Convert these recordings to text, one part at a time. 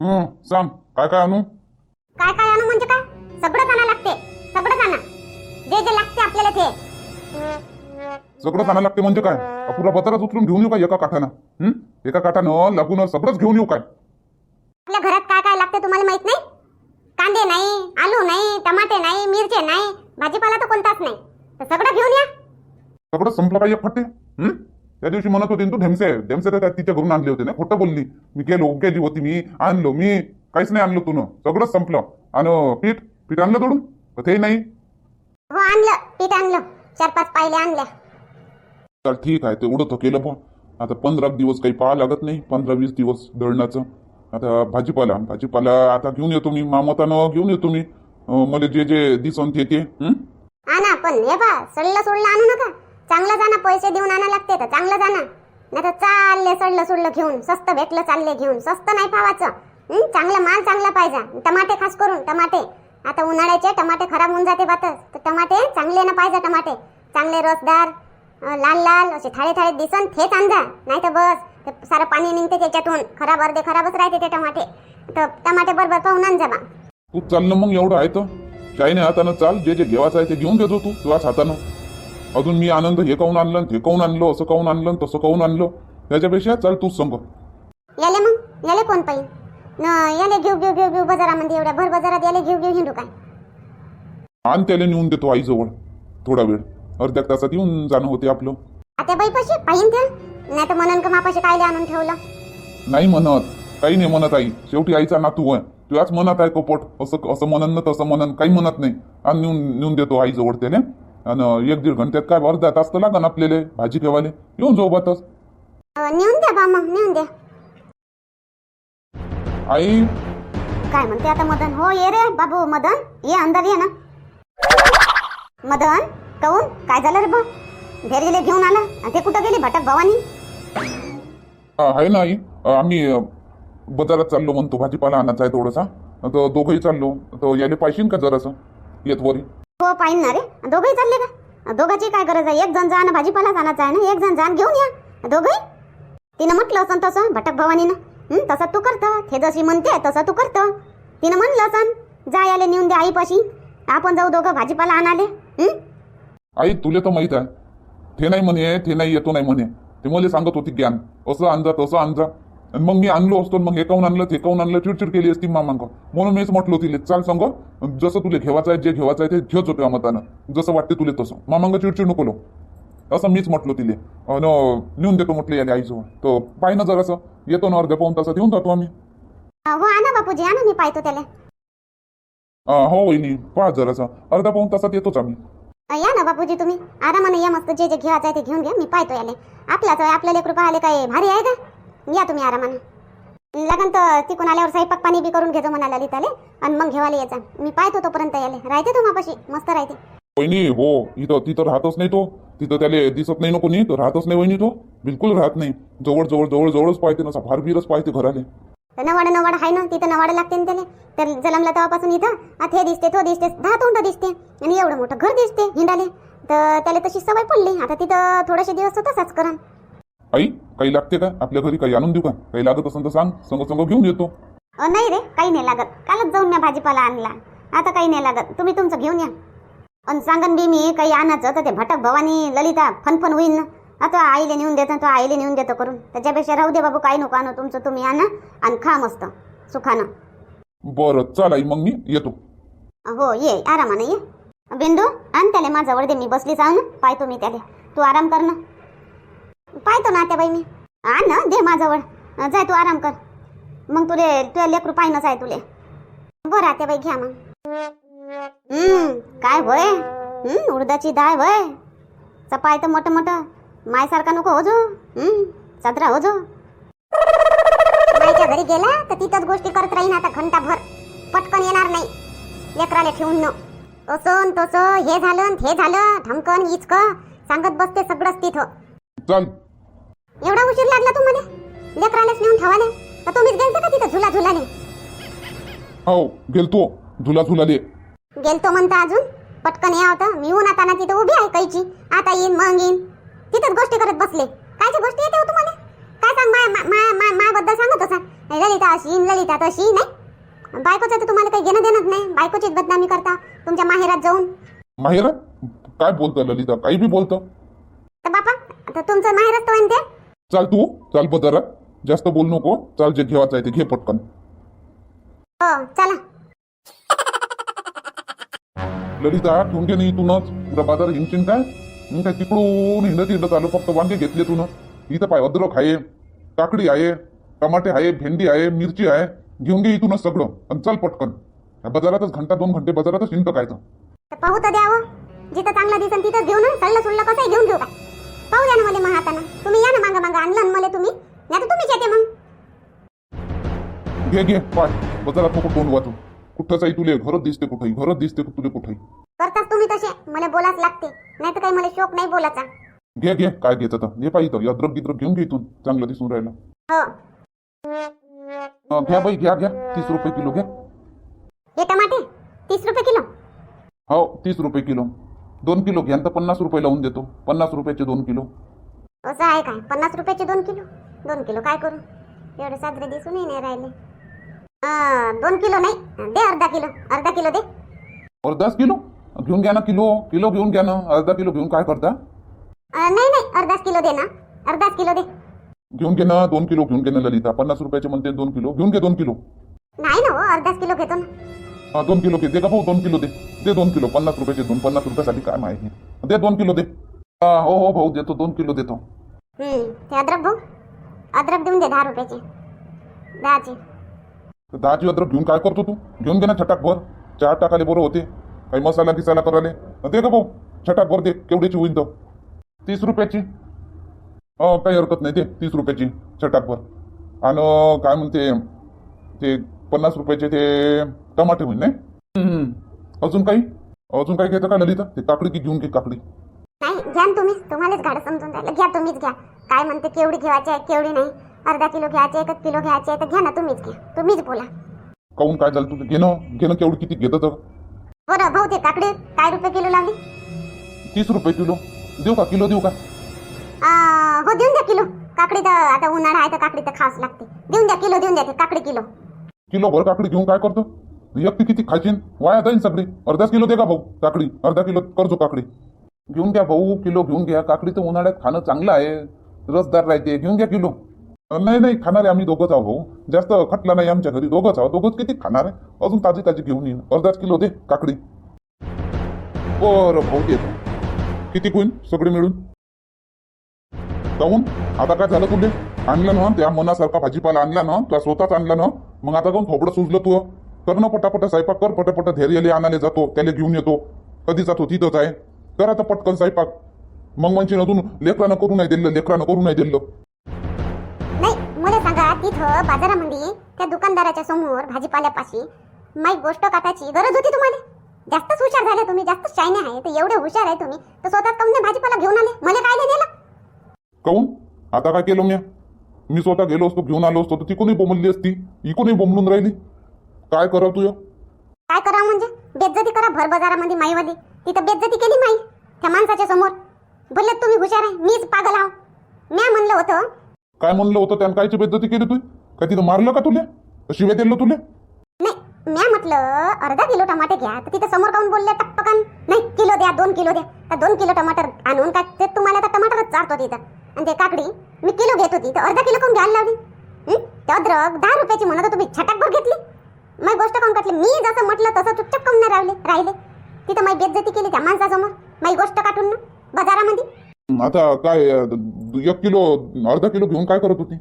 हं सांग काय काय आणू? काय काय आणू म्हणजे काय? सगळंच आणा लागते. सगळंच आणा. जे जे लागते आपल्याला ते. सगळं आणायला लागते म्हणजे काय? पुरा बजारात उचलून घेऊन येऊ काय एका काठानं? हं? एका काठानं लागून सगळंच घेऊन येऊ काय? आपल्या घरात काय काय लागते तुम्हाला माहीत नाही? कांदे नाही आलू नाही टमाटे नाही मिरचे नाही भाजीपाला तर कोणताच नाही. तर सगळं घेऊन या. सगळं संपलं काय एक फट्टे हं? त्या दिवशी म्हणत होती तू ढेमसे ढेमसे तर तिच्या घरून आणले होते ना खोटं बोलली. मी गेलो गेली होती मी आणलो मी काहीच नाही आणलं तुनं. सगळंच संपलं. आणि पीठ पीठ आणलं तोडून? ते नाही. हो आणलं पीठ आणलं. चार पाच पायले आणल्या. तर ठीक आहे तेवढं तर केलं पण. आता पंधरा दिवस काही पाहा लागत नाही पंधरा वीस दिवस दळण्याचं आता भाजीपाला भाजीपाला आता घेऊन येतो मी मामतानं घेऊन येतो मी. मला जे जे दिसन ते ते? आणा पण हे पा सडलं सोडलं आणू नका. चांगलं जाणं पैसे देऊन आणा लागते तर चांगलं जाणं. नाही तर चालले सडलं सोडलं घेऊन स्वस्त भेटलं चालले घेऊन. स्वस्त नाही पावाचं. चांगलं माल चांगला पाहिजे. टमाटे खास करून टमाटे. आता उन्हाळ्याचे टमाटे खराब होऊन जाते बातच तर टमाटे चांगले ना पाहिजे टमाटे. चांगले रसदार लाल लाल असे थाळे थाळे दिसन थेच आणजा. नाही तर बस ते सारं पाणी निघते त्याच्यातून. खराब अर्धे खराबच राहते ते टमाटे. तर टमाटे बरोबर पाहून आणजा बा. तू चाललं मग एवढं आहे तर? चायने हातानं चाल जे जे घेवायचं आहे ते घेऊन घेतो तू. तुझ्याच हातानं. अजून मी आनंद हे काऊन आणलं आणि ते काऊन आणलं असं काऊन आणलं आणि तसं काऊन आणलं? त्याच्यापेक्षा चाल तूच संग याले मग? याले कोण पाहिजे न याले घेऊ घेऊ घेऊ घेऊ बाजारामध्ये एवढ्या. भर बाजारात याले घेऊ घेऊ हिंडू काय? आणि त्याला नेऊन देतो आईजवळ थोडा वेळ. अर्ध्या तासात येऊन जाणं होते आपलं. आता बाई पशी पाहिन त्या? नाही तर म्हणून का मापाशी कायले आणून ठेवलं? नाही म्हणत. काही नाही म्हणत आई. शेवटी आईचा नातू आहे. तुझ्याच मनात आहे कपट. असं असं म्हणन ना तसं म्हणन काही म्हणत नाही. आणि नेऊन नेऊन देतो आईजवळ त्याने आणि एक दीड घंट्यात काय अर्धा तास तर लागन आपल्याला भाजी ठेवायला येऊन जाऊ बातच. नेऊन द्या बा मग नेऊन द्या. आई. काय म्हणते आता मदन? हो ये रे बाबू मदन. ये अंदर ये ना. मदन काऊन? काय झालं रे बा धैर्यले घेऊन आला. आणि ते कुठं गेली? भटक भवानी? हा, आहे ना आई. आम्ही बाजारात चाललो म्हणतो भाजीपाला आणायचा आहे थोडासा. तर दोघंही चाललो. तर याले पाहिजे का जरासं? येत वरी. हो पाहिन ना रे. दोघंही चालले का? दोघांची काय गरज आहे? एक जण जा भाजीपाला आणायचा आहे ना. एक जण जाण घेऊन या. दोघंही? तिनं म्हटलं असं तसं भटक भवानीनं. तसं तू करतं. हे जशी म्हणते तसं तू करतं. तिनं म्हणलं असं जा याले नेऊन दे आईपाशी. आपण जाऊ दोघं भाजीपाला आणाले. आई तुले तर माहीत आहे. ते नाही म्हणे ते नाही येतो नाही म्हणे. ते मला सांगत होती ज्ञान. असं आणजा तसं आणजा आणि मग मी आणलो असतो मग हे काऊन आणलं ते काऊन आणलं? चिडचिड केली असती मामांक म्हणून मीच म्हटलो तिले चाल सांग जसं तुले घेवायचं आहे जे घेवायचं आहे ते घेत होते मतानं. जसं वाटते तुले तसं. मामांग चिडचिड नको असं मीच म्हटलो तिले. नेऊन देतो म्हटलं याले आईजवळ. तर पाय ना जरासं. येतो ना अर्ध्या पाऊन तासात. येऊन जातो आम्ही. हो आणा बापूजी आणा मी पाहतो त्याला. हो वहिनी पहा जरासं. अर्ध्या पाऊन तासात येतोच आम्ही. या ना बापूजी तुम्ही. आरामाने या मस्त जे जे घ्यायचं आहे ते घेऊन घ्या. मी पाहतो याले. आपल्याच आहे, आपल्या लेकरू पाहाले काय भारी आहे का? या तुम्ही आरामाने. लगन तर तिकून आल्यावर स्वयंपाक पाणी बी करून घेतो म्हणाला लिताले आणि मग घेवाले यायचा मी पाहतो तोपर्यंत याले. राहते तो मापाशी? मस्त राहते. वहिनी हो इथं तिथं राहतच नाही तो. तिथं त्याला दिसत नाही ना कोणी? तर राहतच नाही वहिनी तो. बिलकुल राहत नाही. जवळ जवळ जवळ जवळच पाहते ना फार बिरच पाहते घराले. नवाड नवाड आहे ना? तिथं नवाड लागते ना त्याले. तर जलमला तेव्हापासून इथं. आता हे दिसते तो दिसते दहा तोंड दिसते. आणि एवढं मोठं घर दिसते हिंडाले. तर त्याला तशी सवय पडली. आता तिथं थोडेसे दिवस तसाच करण. आई काही लागते का? आपल्या घरी काही आणून देऊ का? काही लागत असेल तर सांग. संग संग घेऊन येतो. अ, नाही रे काही नाही लागत. कालच जाऊन मी भाजीपाला आणला. आता काही नाही लागत. तुम्ही तुमचं घेऊन या. आणि सांगन बी मी काही आणायचं तर ते भटक भवानी ललिता फनफन होईन. ना आता आईले नेऊन देतो तो आईले नेऊन देतो करून. त्याच्यापेक्षा राहू दे बाबू काही नको आणू. तुमचं तुम्ही आणा आणि खा मस्त. सुखानं. बरं चाल आई मग मी येतो. हो ये. आरामानं ये. बिंदू आण त्याला माझ्याजवळ दे. मी बसली जाऊ ना. पाहतो मी त्याला. तू आराम कर ना. आणतो ना बाई मी आण ना दे माझ्याजवळ. जाय तू आराम कर. मग तुले तुझ्या लेकरू पाहिनंच आहे तुले. बरं आत्या बाई घ्या मग. हम्म काय होय? उडदाची डाळ होय? चपाय तर मोठं मोठं मायसारखा नको हो जो. सदरा हो जो. मायच्या घरी गेला तर तिथंच गोष्टी करत राहीन आता घंटाभर. पटकन येणार नाही. लेकराला ठेवून न. असं तसं हे झालं हे झालं. धमकन इचक सांगत बसते सगळंच तिथं. एवढा उशीर लागला तुम्हाला? लेकरालाच नेऊन ठेवाले तर तुम्हीच गेलते का तिथं झुला झुलाने हो गेलतो. झुला झुलाले गेलतो म्हणता अजून? पटकन या होतं मी येऊन आता ना तिथं उभी आहे कैची. आता येईन मग येईन. तिथंच गोष्टी करत बसले. कायची गोष्टी येते हो तुम्हाला? काय सांग माय मा- मा- मा- मायाबद्दल सांगत होता? ललिता अशी ललिता तशी नाही? बायकोचं तर तुम्हाला काही घेणं देणंच नाही. बायकोचीच बदनामी करता तुमच्या माहेरात जाऊन. माहेर काय बोलतं ललिता? काही बी बोलतं. तर बापा आता तुमचं माहेरच तो आहे ना ते? चाल तू चाल बजारात जास्त बोल नको. चाल जे घेवायचं आहे ते घे पटकन. हो चला. ललिता घेऊन घे नाही इथूनच. पुरा बाजार हिंडशील काय? मग काय तिकडून हिंडत हिंडत आलो फक्त वांगे घेतले तुन. इथं पाय अद्रक आहे काकडी आहे टमाटे आहे भेंडी आहे मिरची आहे. घेऊन घे इथूनच सगळं. आणि चल पटकन. या बाजारातच घंटा दोन घंटे बाजारातच हिंडतं काय पाहू तर द्यावं. जिथं चांगलं दिसन तिथंच घेऊ ना सल्लं सुल्लं कसंही घेऊन घेऊ का पाहू द्या ना मला मग हातानं तुम्ही या ना मागा मागा आणलं मला तुम्ही. नाही तर तुम्हीच येते मग. घे घे पाय. बाजारात नको तोंड वाचू कुठंच आहे तुले? घरच दिसते कुठंही घरच दिसते तुले कुठंही. करताच तुम्ही तसे. मला बोलाच लागते. नाही तर काही मला शोक नाही बोलायचा घे घे. काय घ्यायचं तर घे पाहिजे तर अद्रक गिद्रक घेऊन घे इथून. चांगलं दिसून राहिलं. हो. अं, घ्या बाई घ्या घ्या. तीस रुपये किलो घ्या. हे टमाटे? तीस रुपये किलो? हो तीस रुपये किलो. दोन किलो घ्या तर पन्नास रुपये लावून देतो. पन्नास रुपयाचे दोन किलो. असं आहे काय? पन्नास रुपयाचे दोन किलो? दोन किलो काय करू? एवढे साजरे दिसूनही नाही राहिले. दोन किलो नाही. दे अर्धा किलो. अर्धा किलो दे. अर्धाच किलो? घेऊन घ्या ना किलो. किलो घेऊन घ्या ना. अर्धा किलो घेऊन काय करता? नाही नाही. अर्धाच किलो दे ना. अर्धाच किलो दे. घेऊन घे ना. दोन किलो घेऊन घे ना ललिता. पन्नास रुपयाचे म्हणते दोन किलो. घेऊन घे दोन किलो. नाही ना हो. अर्धाच किलो घेतो ना. हा दोन किलो दे. का भाऊ दोन किलो दे. दे दोन किलो पन्नास रुपयाचे दोन पन्नास रुपयासाठी काय माहिती दे दोन किलो दे. हा हो हो भाऊ देतो दोन किलो देतो. हम्म, ते अद्रक भाऊ? अद्रक देऊन दे दहा रुपयाचे. दहाचे. तर दहाची अद्रक घेऊन काय करतो तू? घेऊन घे ना छटाक भर. चार टाकाले बरं होते. काही मसाला गिसाला कराले दे का भाऊ छटाक भर दे. केवढ्याची होईल तर. तीस रुपयाची. हो काही हरकत नाही ते तीस रुपयाची छटाक भर. आणि काय म्हणते ते पन्नास रुपयाचे ते टमाटे होईल नाही. अजून काही? अजून काही घेतं का ललिता ते काकडी की घेऊन घे काकडी. नाही घ्या ना तुम्ही तुम्हालाच गाडं समजून राहिलं. घ्या तुम्हीच घ्या. काय म्हणते केवढी घ्यायची आहे केवढी नाही? अर्धा किलो घ्यायची आहे एक किलो घ्यायची आहे तर घ्या ना तुम्हीच घ्या. तुम्हीच बोला. काहून काय झालं तुझं? घेणं घेणं केवढी किती घेतं तर? बरं भाऊ ते काकडी काय रुपये किलो लावली? तीस रुपये किलो. देऊ का? किलो देऊ का? आ, हो देऊन द्या किलो. काकडी तर आता उन्हाळा आहे तर काकडी तर खास लागते. देऊन द्या किलो देऊन द्या ते काकडी किलो. किलो भर काकडी घेऊन काय करतो? एकटी किती खायचीन? वाया जाईन सगळी. अर्धाच किलो दे का भाऊ? काकडी. अर्धा किलो करजो काकडी. घेऊन घ्या भाऊ किलो घेऊन घ्या. काकडी तर उन्हाळ्यात खाणं चांगलं आहे. रसदार राहते. घेऊन घ्या किलो. नाही नाही खाणार आहे आम्ही दोघंच आहो भाऊ. जास्त खटला नाही आमच्या घरी. दोघंच आहो. दोघंच किती खाणार आहे? अजून ताजी ताजी घेऊन येईन. अर्धाच किलो दे काकडी. बरं भाऊ दे किती होईन सगळे मिळून. जाऊन. आता काय झालं तुले? आणलं ना त्या मनासारखा भाजीपाला आणला ना तुला स्वतःच आणला ना मग आता जाऊन थोबडं सुजलं तू. कर ना पटापट स्वयंपाक कर पटापट धैर्याले आणायला जातो त्याला घेऊन येतो. कधी जातो? तिथंच आहे. कर आता पटकन स्वयंपाक. मग म्हणशील अजून लेकरानं करू नाही दिलं लेकरानं करू नाही दिलं. नाही मला सांगा तिथं बाजारामध्ये त्या दुकानदाराच्या समोर भाजीपाल्यापाशी माई गोष्ट काटायची गरज होती तुम्हाला? जास्तच हुशार झाले तुम्ही जास्त शायने आहे तर एवढे हुशार आहे तुम्ही तर स्वतः कमी भाजीपाला घेऊन आले? मला काय नाही नेलं? काऊन? आता काय केलं मी? मी स्वतः गेलो असतो घेऊन आलो असतो तर ती कोणी बोंबलली असती? इकूनही बोंबलून राहिली? काय करावं तुझं काय करा म्हणजे? बेज्जती करा भर बाजारामध्ये माईवाली. तिथं बेज्जती केली माई त्या माणसाच्या समोर. बोलले तुम्ही हुशार आहे मीच पागल आहो. म्या म्हणलं होतं काय म्हणलं होतं त्यानं? कायची बेइज्जती केली तू काय तिथं मारलं का तुले? शिव्या दिलं तुले? नाही म्या म्हटलं अर्धा किलो टमाटे घ्या. तर तिथं समोर काऊन बोलले टप्पकन नाही किलो द्या दोन किलो द्या. तर दोन किलो टमाटर आणून काय ते तुम्हाला तर टमाटरच चारतो तिथं. आणि ते काकडी मी किलो घेत होती तर अर्धा किलो काऊन घ्यायला लावली? ते अद्रक दहा रुपयाची म्हणत तुम्ही छटाकभर घेतली? मग गोष्ट काऊन काटली मी जसं म्हटलं तसं चुपचाप काऊन नाही राहिले? राहिले. तिथं माझी बेज्जती केली त्या माणसासमोर. माझी गोष्ट काटून ना बाजारामध्ये. आता काय एक किलो अर्धा किलो घेऊन काय करत होती?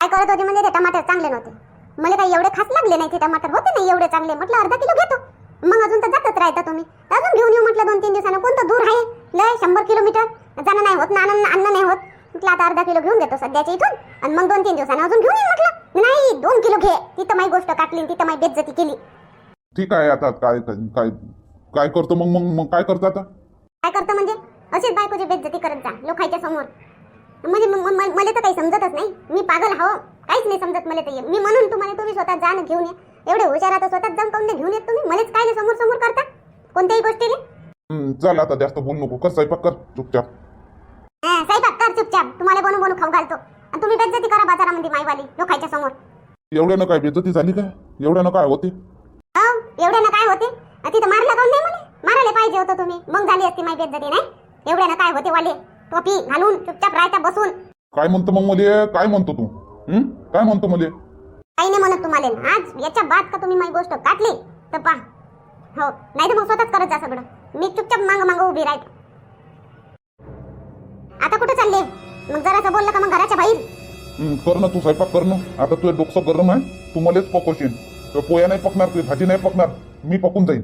काय करत होते म्हणजे ते टमाटर चांगले नव्हते. मला काही एवढे खास लागले नाही ते टमाटर. होते नाही एवढे चांगले. म्हटलं अर्धा किलो घेतो. मग अजून तर जातच राहता तुम्ही. अजून घेऊन येऊ म्हटलं दोन तीन दिवसानं कोणतं दूर आहे? लय शंभर किलोमीटर. जाणं नाही होत ना आणणं नाही होत. म्हटलं आता अर्धा किलो घेऊन घेतो सध्याच्या इथून. आणि मग दोन तीन दिवसानं अजून घेऊन येईन म्हटलं. नाही दोन किलो घे. तिथं माझी गोष्ट काटली तिथं माझी बेज्जती केली. ठीक आहे आता काय काय काय करतो मग मग मग काय करतो आता? काय करतं म्हणजे? अशीच बायकोची बेज्जती करत जा लोकांच्या समोर. म्हणजे मला तर काही समजतच नाही. मी पागल हो काहीच नाही समजत मला तर मी म्हणून तुम्हाला तुम्ही स्वतः जा ना घेऊन या. एवढे हुशार आता स्वतःच जाऊन काऊन नाही घेऊन येत तुम्ही. मलाच काय समोर समोर करता. कोणत्याही गोष्टीने. चल आता जास्त बोल नको. कर स्वयंपाक कर. चुपचाप. हा, कर चुपचाप तुम्हाला बनवून बनवून खाऊ घालतो. आणि तुम्ही बेज्जती करा बाजारामध्ये माईवाली लोकांच्या समोर. एवढ्यानं काय बेजती झाली काय एवढ्यानं काय होते. हो एवढ्यानं काय होते? अ, तिथं मारलं काऊन नाही मला मारायला पाहिजे होतं तुम्ही. मग झाली असती माई बेज्जती नाही? एवढ्यानं काय होते वाले? टोपी घालून चुपचाप राहता बसून. काय म्हणतो मग मले? काय म्हणतो तू? हं? काय म्हणतो मले? काही नाही म्हणत तुम्हाला. आज याच्या बाद का तुम्ही माझी गोष्ट काढली तर पा हो नाही तर मग स्वतःच करत जा सगळं. मी चुपचाप मांग मांग उभी राहते आता कुठं चालले? मग जरासं बोललं का मग घराच्या बाहेर? हं, कर ना तू स्वयंपाक कर ना. आता तुझं डोकं गरम आहे. तू मलाच पकवशील तर पोया नाही पकणार तुझी भाजी नाही पकणार. मी पकून जाईन.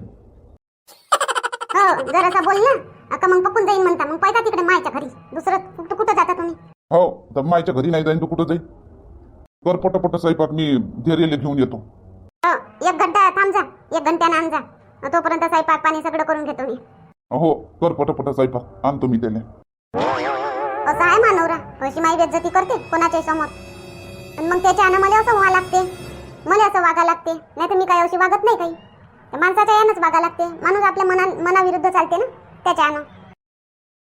हो जरासा बोल ना. का मग पकून जाईन म्हणता. मग पैसा तिकडे मायच्या घरी. दुसरं कुठं कुठं जाता तुम्ही? हो तर मायच्या घरी नाही जाईन तू कुठं जाईन? कर पटपट स्वयंपाक मी धैर्यले घेऊन येतो. हो एक घंटा थांब जा. एक घंट्यानं आण जा. तोपर्यंत स्वयंपाक पाणी सगळं करून घेतो मी. हो कर पटपट स्वयंपाक. आणतो मी त्याला. असा आहे मानवरा अशी माई बेज्जती करते कोणाच्याही समोर. आणि मग त्याच्यानं मला असं व्हा लागते. मला असं वागा लागते. नाही तर मी काय अशी वागत नाही काही. माणसाच्या यानंच वागा लागते. माणूस आपल्या मना मनाविरुद्ध चालते ना त्याच्यानं